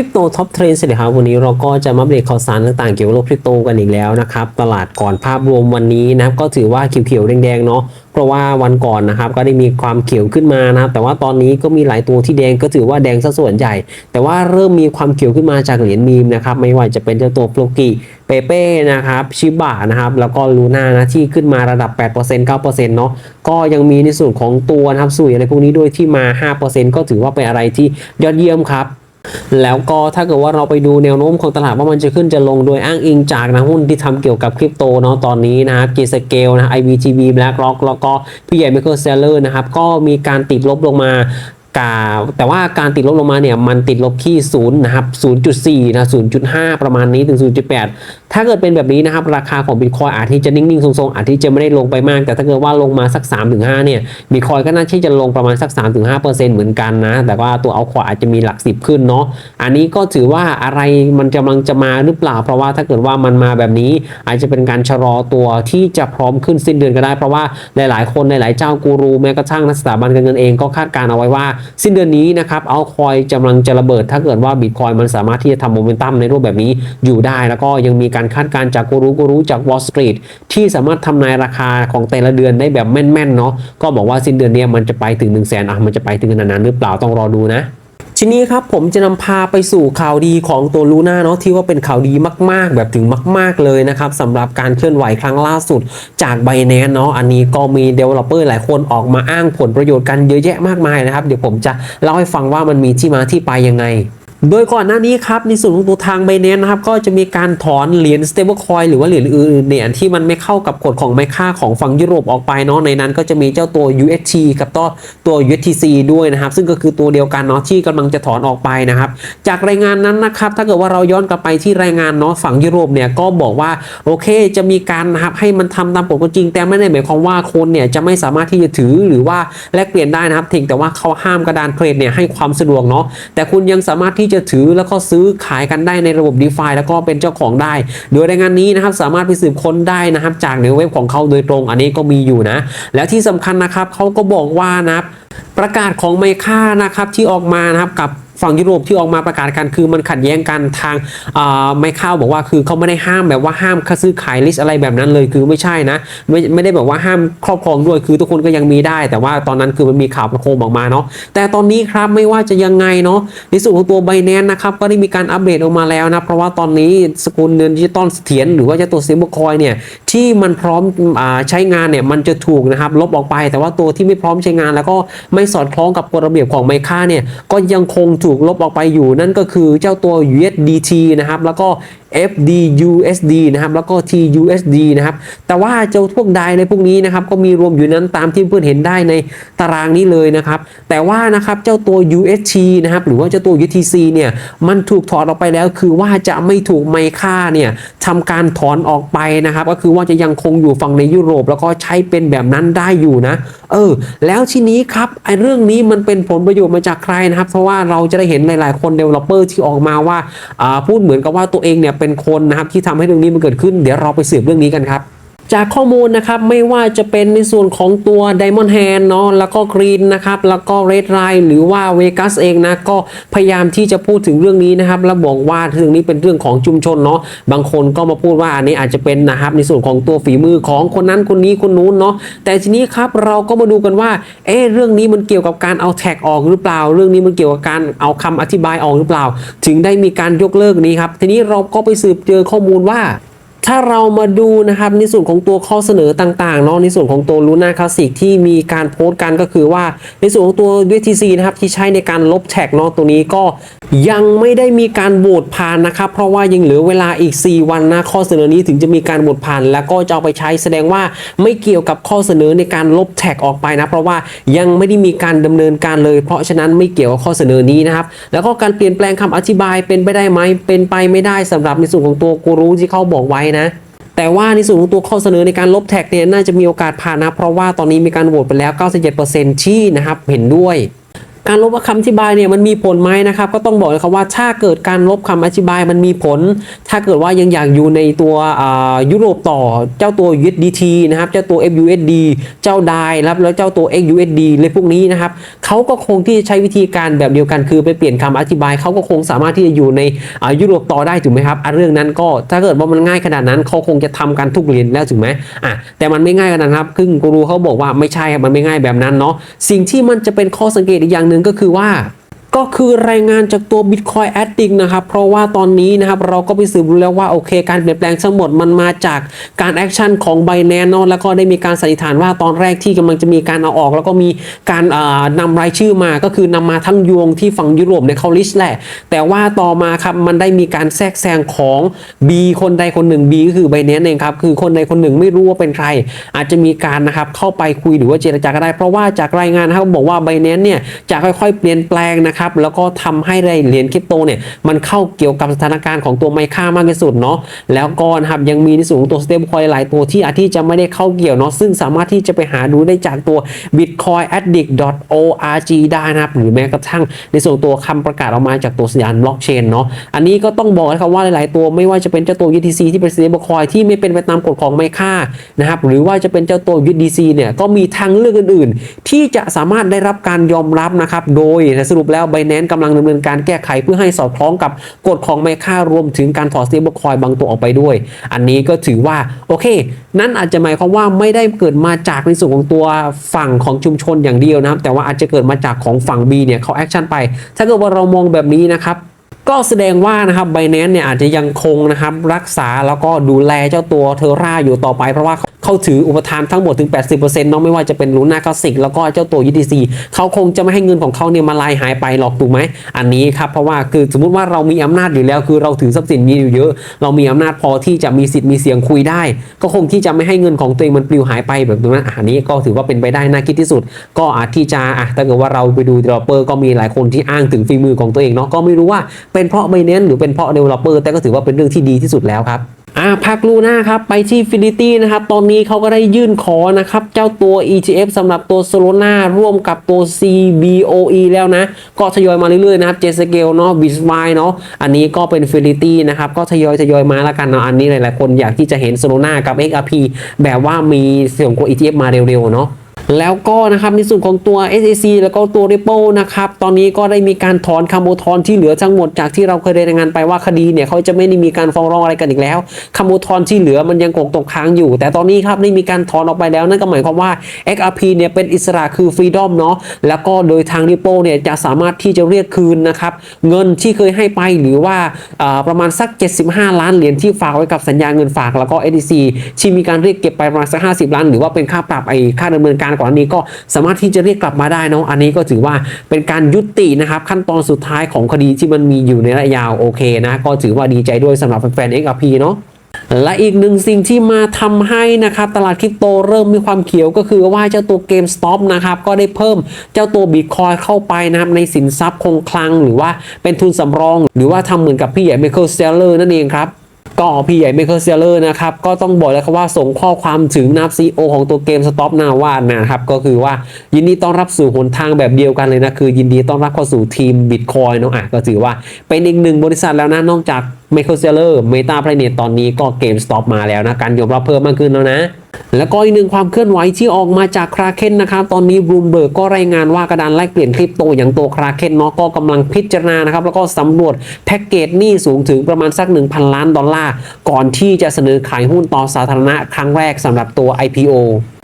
ริปโตท็อปเทรนด์สวัสดีครับวันนี้เราก็จะมาอัปเดตข่าวสารต่างๆ เกี่ยวกับโลกคริปโตกันอีกแล้วนะครับ ตลาดก่อนภาพรวมวันนี้นะครับก็ถือว่าเขียวๆแดงๆเนาะเพราะว่าวันก่อนนะครับก็ได้มีความเขียวขึ้นมานะครับแต่ว่าตอนนี้ก็มีหลายตัวที่แดงก็ถือว่าแดงซะส่วนใหญ่ แต่ว่าเริ่มมีความเขียวขึ้นมาจากเหรียญมีมนะครับไม่ว่าจะเป็นเจ้าตัวโฟลกิเปเป้นะครับชิบะนะครับแล้วก็ลูน่านะที่ขึ้นมาระดับ 8% 9%เนาะก็ยังมีในส่วนของตัวนะครับสุยอะไรพวกนี้ด้วยที่มา 5%ก็ถือว่าเป็นอะไรที่ยอดเยี่ยมครับ แล้วก็ถ้าเกิดว่าเราไปดูแนวโน้มของตลาดว่ามันจะขึ้นจะลงโดยอ้างอิงจากนะหุ้นที่ทำเกี่ยวกับคริปโตเนาะตอนนี้นะครับ G Scale นะ IBTB BlackRock แล้วก็พี่ใหญ่ Michael Saylor นะครับก็มีการติดลบลงมา กาแต่ว่าการติดลบลงมาเนี่ยมันติดลบที่0นะครับ0.4นะ0.5 ประมาณนี้ถึง 0.8 ถ้าเกิดเป็นแบบนี้นะครับ ราคาของบิตคอยอาจที่จะนิ่งๆ ทรงๆ อาจที่จะไม่ได้ลงไปมาก แต่ถ้าเกิดว่าลงมาสัก 3-5 เนี่ยบิตคอยก็น่าที่จะลงประมาณสัก 3-5%เหมือนกันนะ แต่ว่าตัวเอาขวาอาจจะมีหลัก 10 ขึ้นเนาะอันนี้ก็ถือว่าอะไรมันกำลังจะมาหรือเปล่า เพราะว่าถ้าเกิดว่ามันมาแบบนี้อาจจะเป็นการชะลอตัวที่จะพร้อมขึ้นสิ้นเดือนก็ได้ เพราะว่าหลายๆ คนหลายๆเจ้ากูรูแม้กระทั่งนักสถาบันการเงินเองก็คาดการเอาไว้ว่าสิ้นเดือนนี้นะครับเอาคอยกำลังจะระเบิด ถ้าเกิดว่าบิตคอยมันสามารถที่จะทำโมเมนตัมในรูปแบบนี้อยู่ได้ แล้วก็ยังมีการคาดการณ์จากกูรูกูรูจากวอลสตรีทที่สามารถทำนายราคาของแต่ละเดือนได้แบบแม่นๆเนาะก็บอกว่าสิ้นเดือนนี้มันจะไปถึง1นึ่งแสนอะมันจะไปถึงขนาดนั้นหรือเปล่าต้องรอดูนะ ทีนี้ครับผมจะนำพาไปสู่ข่าวดีของตัวลูน่าเนาะที่ว่าเป็นข่าวดีมาก ๆ แบบถึงมาก ๆ เลยนะครับสำหรับการเคลื่อนไหวครั้งล่าสุดจากไบแนนเนาะอันนี้ก็มี Developer หลายคนออกมาอ้างผลประโยชน์กันเยอะแยะมากมายนะครับ เดี๋ยวผมจะเล่าให้ฟังว่ามันมีที่มาที่ไปยังไง โดยก่อนหน้านี้ครับในส่วนของตัวทาง b บ n a n c e นะครับก็จะมีการถอนเหรียญ stablecoin หรือว่าเหรียญอื่นๆเนี่ยที่มันไม่เข้ากับกฎของไมค่าของฝั่งยุโรปออกไปเนาะในนั้นก็จะมีเจ้าตัว UST กับตัวตัว USTC ด้วยนะครับซึ่งก็คือตัวเดียวกันเนาะที่กำลังจะถอนออกไปนะครับจากรายงานนั้นนะครับถ้าเกิดว่าเราย้อนกลับไปที่รายงานเนาะฝั่งยุโรปเนี่ยก็บอกว่าโอเคจะมีการนะครับให้มันทำตามกฎก็จริง แต่ไม่ได้หมายความว่าคนเนี่ยจะไม่สามารถที่จะถือหรือว่าแลกเปลี่ยนได้นะครับเพียงแต่ว่าเขาห้ามกระดานเทรดเนี่ยให้ความสะดวกเนาะแต่คุณยังสามารถที่จะถือแล้วก็ซื้อขายกันได้ในระบบ d e f าแล้วก็เป็นเจ้าของได้ โดยรายงานนี้นะครับสามารถไปสืบค้นได้นะครับจากในเว็บของเขาโดยตรง อันนี้ก็มีอยู่นะ แล้วที่สำคัญนะครับเขาก็บอกว่านะครับประกาศของไมค่านะครับที่ออกมานะครับกับ ฝั่งยุโรปที่ออกมาประกาศกันคือมันขัดแย้งกันทางไมค่าบอกว่าคือเขาไม่ได้ห้ามแบบว่าห้ามค้าซื้อขายลิสอะไรแบบนั้นเลยคือไม่ใช่นะ ไม่ไม่ได้แบบว่าห้ามครอบครองด้วยคือทุกคนก็ยังมีได้ แต่ว่าตอนนั้นคือมันมีข่าวประโคมออกมาเนาะแต่ตอนนี้ครับไม่ว่าจะยังไงเนาะในส่วนของตัวไบแนนนะครับก็ได้มีการอัปเดตออกมาแล้วนะเพราะว่าตอนนี้สกุลเงินดิจิตอลเสถียรหรือว่าจะตัวซิมเบอร์คอยเนี่ยที่มันพร้อมอใช้งานเนี่ยมันจะถูกนะครับลบออกไป แต่ว่าตัวที่ไม่พร้อมใช้งาน แล้วก็ไม่สอดคล้องกับกฎระเบียบของไมค่าเนี่ยก็ยังคงถูกูกลบออกไปอยู่ นั่นก็คือเจ้าตัว USDT นะครับแล้วก็ FDUSD นะครับแล้วก็ TUSD นะครับแต่ว่าเจ้าพวกใดในพวกนี้นะครับก็มีรวมอยู่นั้นตามที่เพื่อนเห็นได้ในตารางนี้เลยนะครับแต่ว่านะครับเจ้าตัว UST นะครับหรือว่าเจ้าตัว UTC เนี่ยมันถูกถอดออกไปแล้ว คือว่าจะไม่ถูกไมค่าเนี่ยทำการถอนออกไปนะครับก็คือว่าจะยังคงอยู่ฝั่งในยุโรป แล้วก็ใช้เป็นแบบนั้นได้อยู่นะ เออ แล้วทีนี้ครับไอ้เรื่องนี้มันเป็นผลประโยชน์มาจากใครนะครับ เพราะว่าเราจะได้เห็นหลาย ๆ คนเดล็อปเปอร์ที่ออกมาว่าพูดเหมือนกับว่าตัวเองเนี่ยเป็นคนนะครับที่ทำให้เรื่องนี้มันเกิดขึ้น เดี๋ยวเราไปสืบเรื่องนี้กันครับ จากข้อมูลนะครับไม่ว่าจะเป็นในส่วนของตัว Diamond Hand เนาะแล้วก็ Green นะครับแล้วก็ Red Line หรือว่า Vegas เองนะก็พยายามที่จะพูดถึงเรื่องนี้นะครับแล้วบอกว่าเรื่องนี้เป็นเรื่องของชุมชนเนาะบางคนก็มาพูดว่าอันนี้อาจจะเป็นนะครับในส่วนของตัวฝีมือของคนนั้นคนนี้คนนู้นเนาะแต่ทีนี้ครับเราก็มาดูกันว่าเอ๊เรื่องนี้มันเกี่ยวกับการเอาแท็กออกหรือเปล่า เรื่องนี้มันเกี่ยวกับการเอาคำอธิบายออกหรือเปล่า ถึงได้มีการยกเลิกนี้ครับทีนี้เราก็ไปสืบเจอข้อมูลว่า ถ้าเรามาดูนะครับในส่วนของตัวข้อเสนอต่างๆเนาะในส่วนของตัว Luna Classic ที่มีการโพสต์กันก็คือว่า ในส่วนของตัว UTC นะครับที่ใช้ในการลบแท็กเนาะตัวนี้ก็ยังไม่ได้มีการโหวตผ่านนะครับเพราะว่ายังเหลือเวลาอีก 4 วันนะข้อเสนอนี้ถึงจะมีการโหวตผ่าน แล้วก็จะเอาไปใช้แสดงว่าไม่เกี่ยวกับข้อเสนอในการลบแท็กออกไปนะเพราะว่ายังไม่ได้มีการดำเนินการเลย เพราะฉะนั้นไม่เกี่ยวกับข้อเสนอนี้นะครับแล้วก็การเปลี่ยนแปลงคำอธิบายเป็นไปได้ไหมเป็นไปไม่ได้สำหรับในส่วนของตัวกูรูที่เขาบอกไว้นะ แต่ว่าในส่วนของตัวข้อเสนอในการลบแท็กเนี่ยน่าจะมีโอกาสผ่านนะ เพราะว่าตอนนี้มีการโหวตไปแล้ว 97%ที่นะครับเห็นด้วย การลบคำอธิบายเนี่ยมันมีผลไหมนะครับ ก็ต้องบอกเลยครับว่าถ้าเกิดการลบคำอธิบายมันมีผล ถ้าเกิดว่ายังอยากอยู่ในตัวยุโรปต่อเจ้าตัว USDT นะครับเจ้าตัว FUSD เจ้า DAI ครับแล้วเจ้าตัว XUSD เลยพวกนี้นะครับเขาก็คงที่จะใช้วิธีการแบบเดียวกันคือไปเปลี่ยนคำอธิบายเขาก็คงสามารถที่จะอยู่ในยุโรปต่อได้ถูกไหมครับเรื่องนั้นก็ถ้าเกิดว่ามันง่ายขนาดนั้นเขาคงจะทำกันทุกเหรียญแล้วถูกไหมอะแต่มันไม่ง่ายขนาดนั้นครับซึ่งกูรูเขาบอกว่าไม่ใช่มันไม่ง่ายแบบนั้นเนาะสิ่งที่มันจะเป็นข้อสังเกตอีกอย่างหนึ่งก็คือว่า ก็คือรายงานจากตัว Bitcoin Addict นะครับ เพราะว่าตอนนี้นะครับ เราก็ไปสืบรู้แล้วว่า โอเค การเปลี่ยนแปลงทั้งหมดมันมาจากการแอคชั่นของ b บ n a n c e เนอะแล้วก็ได้มีการสันนิษฐานว่าตอนแรกที่กำลังจะมีการเอาออก แล้วก็มีการอ่านำรายชื่อมาก็คือนำมาทั้งยวงที่ฝั่งยุโรปในยเขาลิสต์แหละ แต่ว่าต่อมาครับมันได้มีการแทรกแซงของ B คนใดคนหนึ่ง B ก็คือ b บ n a n c e เองครับคือคนใดคนหนึ่งไม่รู้ว่าเป็นใคร อาจจะมีการนะครับเข้าไปคุยหรือว่าเจรจาก็ได้ เพราะว่าจากรายงานนะครับบอกว่า b บ n a n c e เนี่ยจะค่อยๆ เปลี่ยนแปลงนะครับแล้วก็ทำให้เหรียญคริปโตเนี่ยมันเข้าเกี่ยวกับสถานการณ์ของตัวไมค่ามากที่สุดเนาะแล้วก็นะครับยังมีในส่วนของตัว stable coin หลายตัวที่อาที่จะไม่ได้เข้าเกี่ยวเนาะซึ่งสามารถที่จะไปหาดูได้จากตัว bitcoinaddict.org ได้นะครับ หรือแม้กระทั่งในส่วนตัวคำประกาศออกมาจากตัวสัญญาณบล็อกเชนเนาะอันนี้ก็ต้องบอกนะครับว่าหลาย ๆ ตัวไม่ว่าจะเป็นเจ้าตัว UTC ที่เป็น stable coin ที่ไม่เป็นไปตามกฎของไมค่านะครับหรือว่าจะเป็นเจ้าตัว USDC เนี่ยก็มีทางเลือกอื่น ๆ ที่จะสามารถได้รับการยอมรับนะครับโดยสรุปแล้วใบแนนกำลังดำเนินการแก้ไขเพื่อให้สอดคล้องกับกฎของไมค่ารวมถึงการถอดสเตเบิลคอยบางตัวออกไปด้วย อันนี้ก็ถือว่าโอเค นั่นอาจจะหมายความว่าไม่ได้เกิดมาจากในส่วนของตัวฝั่งของชุมชนอย่างเดียวนะครับแต่ว่าอาจจะเกิดมาจากของฝั่ง B เนี่ยเขาแอคชั่นไป ถ้าเกิดว่าเรามองแบบนี้นะครับ ก็แสดงว่านะครับ b บ n a n c e เนี่ยอาจจะยังคงนะครับรักษาแล้วก็ดูแลเจ้าตัวเทอร่าอยู่ต่อไปเพราะว่าเขาถืออุปทานทั้งหมดถึง 80%เนาะไม่ว่าจะเป็นลูน่าคลาสสิกแล้วก็เจ้าตัว UTC เขาคงจะไม่ให้เงินของเขาเนี่ยมาลายหายไปหรอกถูกไหมอันนี้ครับเพราะว่าคือสมมติว่าเรามีอำนาจอยู่แล้ว คือเราถือทรัพย์สินมีอยู่เยอะ เรามีอำนาจพอที่จะมีสิทธิ์มีเสียงคุยได้ ก็คงที่จะไม่ให้เงินของตัวเองมันปลิวหายไปแบบนั้นอันนี้ก็ถือว่าเป็นไปได้น่าคิดที่สุด ก็อาจที่จะอะถ้าเกิดว่าเราไปดู developer ก็มีหลายคนที่อ้างถึงฝีมือของตัวเองเนาะก็ไม่รู้ว่าเป็นเพราะ Binance หรือเป็นเพราะ developer แต่ก็ถือว่าเป็นเรื่องที่ดีที่สุดแล้วครับอ่าพักลูน่าครับไปที่ฟิลิตี้นะครับตอนนี้เขาก็ได้ยื่นขอนะครับ เจ้าตัว ETF สำหรับตัว Solana ร่วมกับตัว CBOE แล้วนะ ก็ทยอยมาเรื่อยๆนะครับ j s c a l e เนาะ b i t w i เนาะอันนี้ก็เป็นฟิลิตี้นะครับ ก็ทยอยทยอยมาแล้วกันเนาะอันนี้หลายๆคนอยากที่จะเห็น Solana กับ XRP แบบว่ามีเสียงของ ETF มาเร็วๆเนาะ แล้วก็นะครับในส่วนของตัว SEC แล้วก็ตัว Ripple นะครับตอนนี้ก็ได้มีการถอนคำอุทธรณ์ที่เหลือทั้งหมดจากที่เราเคยรายงานไปว่าคดีเนี่ยเขาจะไม่ได้มีการฟ้องร้องอะไรกันอีกแล้วคำอุทธรณ์ที่เหลือมันยังคงตกค้างอยู่ แต่ตอนนี้ครับได้มีการถอนออกไปแล้วนั่นก็หมายความว่า XRP เนี่ยเป็นอิสระคือ Freedom เนาะแล้วก็โดยทาง Ripple เนี่ยจะสามารถที่จะเรียกคืนนะครับเงินที่เคยให้ไปหรือว่าอ่าประมาณสัก 75 ล้านเหรียญที่ฝากไว้กับสัญญาเงินฝากแล้วก็ SEC ที่มีการเรียกเก็บไปประมาณสัก 50 ล้าน หรือว่าเป็นค่าปรับไอ้ค่าดำเนินการก่อนนี้ก็สามารถที่จะเรียกกลับมาได้เนาะอันนี้ก็ถือว่าเป็นการยุตินะครับขั้นตอนสุดท้ายของคดีที่มันมีอยู่ในระยะยาวโอเคนะก็ถือว่าดีใจด้วยสำหรับแฟนๆ XRP เนาะและอีกหนึ่งสิ่งที่มาทำให้นะครับตลาดคริปโตเริ่มมีความเขียวก็คือว่าเจ้าตัว GameStop นะครับก็ได้เพิ่มเจ้าตัว Bitcoin เข้าไปนะครับในสินทรัพย์คงคลัง หรือว่าเป็นทุนสำรอง หรือว่าทำเหมือนกับพี่ใหญ่ Michael Saylor นั่นเองครับ ก็พี่ใหญ่ Michael Saylor นะครับก็ต้องบอกเลยครับว่าส่งข้อความถึงนับซีโอของตัวเกมสต็อปนาว่านะครับก็คือว่ายินดีต้อนรับสู่หนทางแบบเดียวกันเลยนะคือยินดีต้อนรับเข้าสู่ทีมบิตคอยน์เนาะอะก็ถือว่าเป็นอีกหนึ่งบริษัทแล้วนะนอกจาก Michael Saylor Meta Planet ตอนนี้ก็เกมสต็อปมาแล้วนะการยอมรับเพิ่มมากขึ้นแล้วนะ แล้วก็อีกหนึ่งความเคลื่อนไหวที่ออกมาจากคราเคนนะครับ ตอนนี้บลูมเบิร์กก็รายงานว่ากระดานแลกเปลี่ยนคริปโตอย่างตัวคราเคนเนาะก็กำลังพิจารณานะครับ แล้วก็สำรวจแพ็กเกจหนี้สูงถึงประมาณสัก 1,000 ล้านดอลลาร์ ก่อนที่จะเสนอขายหุ้นต่อสาธารณะครั้งแรกสำหรับตัว IPO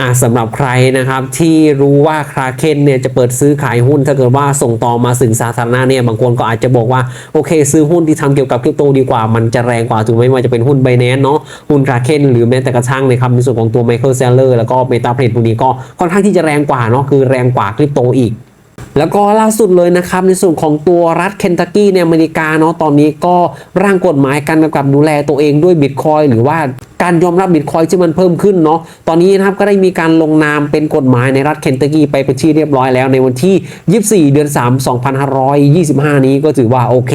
อะสำหรับใครนะครับที่รู้ว่าคราเคนเนี่ยจะเปิดซื้อขายหุ้นถ้าเกิดว่าส่งต่อมาสื่อสาธารณะเนี่ยบางคนก็อาจจะบอกว่าโอเค ซื้อหุ้นที่ทำเกี่ยวกับคริปโตดีกว่ามันจะแรงกว่าถูกไหมไม่ว่าจะเป็นหุ้นไบแนนเนาะหุ้นคราเคนหรือแม้แต่กระทั่งในคำในส่วนของตัวไมเคิลเซลเลอร์แล้วก็เมตาเพลทพวกนี้ก็ค่อนข้างที่จะแรงกว่าเนาะคือแรงกว่าคริปโตอีก แล้วก็ล่าสุดเลยนะครับในส่วนของตัวรัฐเคนตักกี้ในอเมริกาเนาะตอนนี้ก็ร่างกฎหมายการกำกับดูแลตัวเองด้วยบิตคอยหรือว่าการยอมรับบิตคอยที่มันเพิ่มขึ้นเนาะ ตอนนี้นะครับก็ได้มีการลงนามเป็นกฎหมายในรัฐเคนตักกี้ไปเป็นที่เรียบร้อยแล้วในวันที่ 24 เดือน 3 2525 นี้ก็ถือว่าโอเค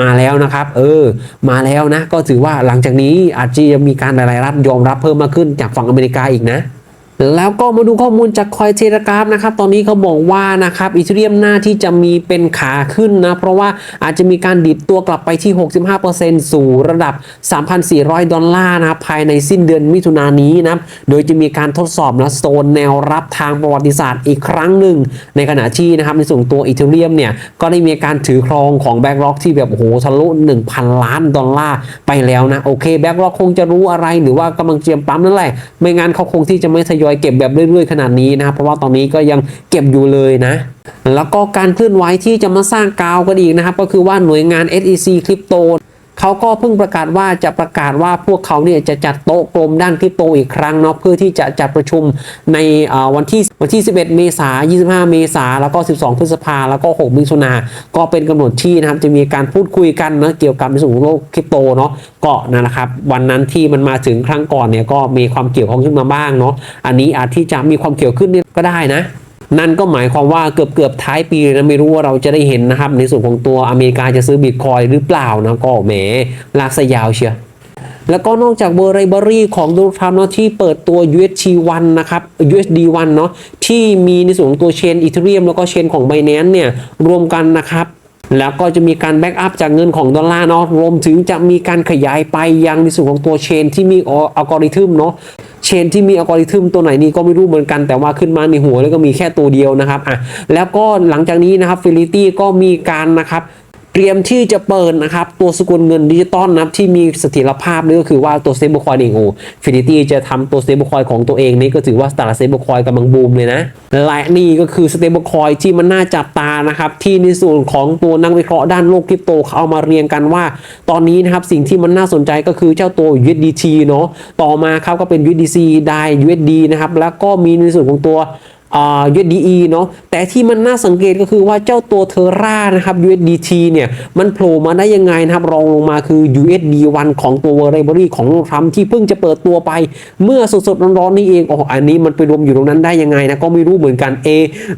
มาแล้วนะครับ เออ มาแล้วนะ ก็ถือว่าหลังจากนี้อาจจะมีการหลายๆรัฐยอมรับเพิ่มมากขึ้นจากฝั่งอเมริกาอีกนะ แล้วก็มาดูข้อมูลจากคอยเทเลกราฟนะครับ ตอนนี้เขาบอกว่านะครับอีเทเรียมหน้าที่จะมีเป็นขาขึ้นนะ เพราะว่าอาจจะมีการดิดตัวกลับไปที่ 65%สู่ระดับ 3,400 ดอลลาร์นะภายในสิ้นเดือนมิถุนายนนี้นะ โดยจะมีการทดสอบนะโซนแนวรับทางประวัติศาสตร์อีกครั้งหนึ่ง ในขณะที่นะครับในส่วนตัวอีเทเรียมเนี่ย ก็ได้มีการถือครองของแบ็กร็อกที่แบบโอ้โหทะลุ1,000 ล้านดอลลาร์ไปแล้วนะโอเคแบ็กร็อกคงจะรู้อะไรหรือว่ากำลังเตรียมปั๊มนั่นแหละไม่งั้นเขาคงที่จะไม่ทยอยเก็บแบบเรื่อยๆขนาดนี้นะครับเพราะว่าตอนนี้ก็ยังเก็บอยู่เลยนะ แล้วก็การเคลื่อนไหวที่จะมาสร้างกาวกันอีกนะครับก็คือว่าหน่วยงาน SEC Crypto เขาก็เพิ่งประกาศว่าจะประกาศว่าพวกเขาเนี่ยจะจัดโต๊ะกลมด้านคริปโตอีกครั้งเนาะเพื่อที่จะจัดประชุมในวันที่วันที่ 11 เมษายน25 เมษายนแล้วก็ 12 พฤษภาแล้วก็ 6 มิถุนาก็เป็นกำหนดที่นะครับจะมีการพูดคุยกันนะเกี่ยวกับในส่วนของโลกคริปโตเนาะก็นั่นแหละครับวันนั้นที่มันมาถึงครั้งก่อนเนี่ยก็มีความเกี่ยวข้องขึ้นมาบ้างเนาะอันนี้อาจที่จะมีความเกี่ยวขึ้นก็ได้นะ นั่นก็หมายความว่าเกือบเกือบท้ายปีนะไม่รู้ว่าเราจะได้เห็นนะครับ ในส่วนของตัวอเมริกาจะซื้อบิตคอยหรือเปล่านะก็แหมลากสยาวเชียวแล้วก็นอกจากเบอร์ไรเบอรี่ของโดนัลด์ทรัมป์เนาะที่เปิดตัว UST1 นะครับ USD1 เนาะที่มีในส่วนของตัวเชนอีเทเรียมแล้วก็เชนของ Binance เนี่ยรวมกันนะครับแล้วก็จะมีการแบ็กอัพจากเงินของดอลลาร์เนาะรวมถึงจะมีการขยายไปยังในส่วนของตัวเชนที่มีอัลกอริทึมเนาะ ชนที่มีอัลกอริทึมตัวไหนนี่ก็ไม่รู้เหมือนกัน แต่ว่าขึ้นมาในหัวแล้วก็มีแค่ตัวเดียวนะครับอะแล้วก็หลังจากนี้นะครับฟิลิตี้ก็มีการนะครับ เตรียมที่จะเปิดนะครับ ตัวสกุลเงินดิจิตอลนะครับที่มีเสถียรภาพนี่ก็คือว่าตัว stablecoin เองโอ้ฟินิตี้จะทำตัว stablecoin ของตัวเองนี่ก็ถือว่าตลาด stablecoin กำลังบูมเลยนะและนี่ก็คือ stablecoin ที่มันน่าจับตานะครับที่ในส่วนของตัวนักวิเคราะห์ด้านโลกคริปโตเขาเอามาเรียงกันว่า ตอนนี้นะครับสิ่งที่มันน่าสนใจก็คือเจ้าตัว USDT เนาะต่อมาครับก็เป็น USDC ได้ USD นะครับแล้วก็มีในส่วนของตัว USDE เนาะแต่ที่มันน่าสังเกตก็คือว่าเจ้าตัวเทอร่านะครับ USDT เนี่ยมันโผล่มาได้ยังไงนะครับ รองลงมาคือ USD1 ของตัว v a r i a b l e ของโลกทรัมป์ที่เพิ่งจะเปิดตัวไป เมื่อสดๆร้อนๆนี่เองโอ้อันนี้มันไปรวมอยู่ตรงนั้นได้ยังไงนะก็ไม่รู้เหมือนกันเอ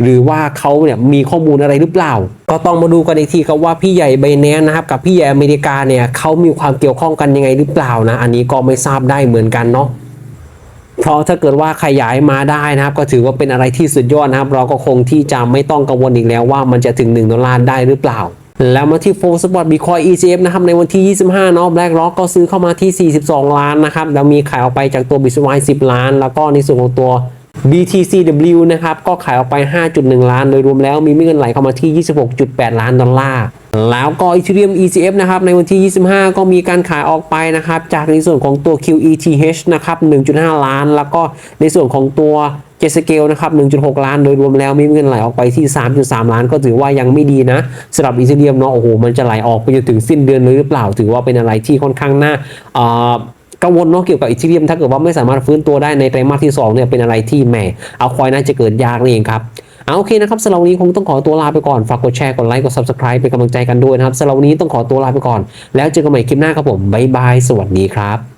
หรือว่าเขาเนี่ยมีข้อมูลอะไรหรือเปล่า ก็ต้องมาดูกันอีกทีครับว่าพี่ใหญ่ไบแนนนะครับกับพี่ใหญ่อเมริกาเนี่ยเขามีความเกี่ยวข้องกันยังไงหรือเปล่านะ อันนี้ก็ไม่ทราบได้เหมือนกันเนาะ เพราะถ้าเกิดว่าขยายมาได้นะครับ ก็ถือว่าเป็นอะไรที่สุดยอดนะครับ เราก็คงที่จะไม่ต้องกังวลอีกแล้วว่ามันจะถึง 1 ดอลลาร์ได้หรือเปล่า แล้วมาที่โฟสปอร์ตบีคอย ECF นะครับในวันที่ 25เนาะแบล็กล็อกก็ซื้อเข้ามาที่ 42 ล้านนะครับแล้วมีขายออกไปจากตัวบิสไว10 ล้าน แล้วก็ในส่วนของตัว BTCW นะครับ ก็ขายออกไป 5.1 ล้าน โดยรวมแล้วมีเงินไหลเข้ามาที่ 26.8 ล้านดอลลาร์แล้วก็ Ethereum ECF นะครับ ในวันที่ 25 ก็มีการขายออกไปนะครับ จากในส่วนของตัว QETH นะครับ 1.5 ล้าน แล้วก็ในส่วนของตัวเจสเกลนะครับ 1.6 ล้าน โดยรวมแล้วมีเงินไหลออกไปที่ 3.3 ล้าน ก็ถือว่ายังไม่ดีนะสำหรับ Ethereum เนาะ โอ้โห มันจะไหลออกไปจนถึงสิ้นเดือนเลยหรือเปล่า ถือว่าเป็นอะไรที่ค่อนข้างน่า กังวลเนาะเกี่ยวกับอีเทเรียมถ้าเกิดว่าไม่สามารถฟื้นตัวได้ในไตรมาสที่2เนี่ยเป็นอะไรที่แหมเอาคอยน่าจะเกิดยากนี่เองครับเอาโอเคนะครับสำหรับวันนี้คงต้องขอตัวลาไปก่อน ฝากกดแชร์ กดไลค์ กด subscribe เป็นกำลังใจกันด้วยนะครับสำหรับวันนี้ต้องขอตัวลาไปก่อน แล้วเจอกันใหม่คลิปหน้าครับผม บ๊ายบาย สวัสดีครับ